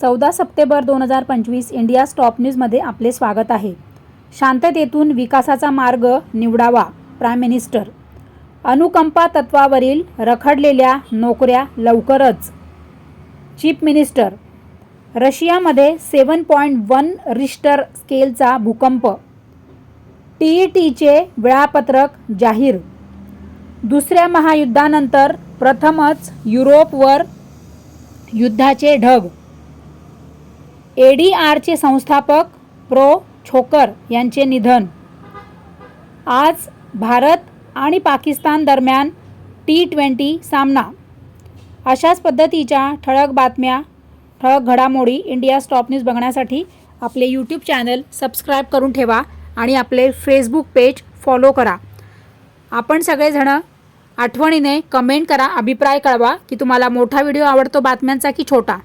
चौदा सप्टेंबर दोन हजार पंचवीस इंडिया स्टॉप न्यूजमध्ये आपले स्वागत आहे. शांततेतून विकासाचा मार्ग निवडावा प्राईम मिनिस्टर. अनुकंपा तत्वावरील रखडलेल्या नोकऱ्या लवकरच. Chief minister. रशियामध्ये सेवन पॉईंट वन रिश्टर स्केलचा भूकंप. टी ई टीचे वेळापत्रक जाहीर. दुसऱ्या महायुद्धानंतर प्रथमच युरोपवर युद्धाचे ढग. ए डी आरचे संस्थापक प्रो. छोकर यांचे निधन. आज भारत आणि पाकिस्तान दरम्यान टी ट्वेंटी सामना. अशाच पद्धतीच्या ठळक बातम्या ठळक घडामोडी इंडिया स्टॉप न्यूज बघण्यासाठी आपले यूट्यूब चॅनल सबस्क्राईब करून ठेवा आणि आपले फेसबुक पेज फॉलो करा. आपण सगळेजणं आठवणीने कमेंट करा अभिप्राय कळवा की तुम्हाला मोठा व्हिडिओ आवडतो बातम्यांचा की छोटा.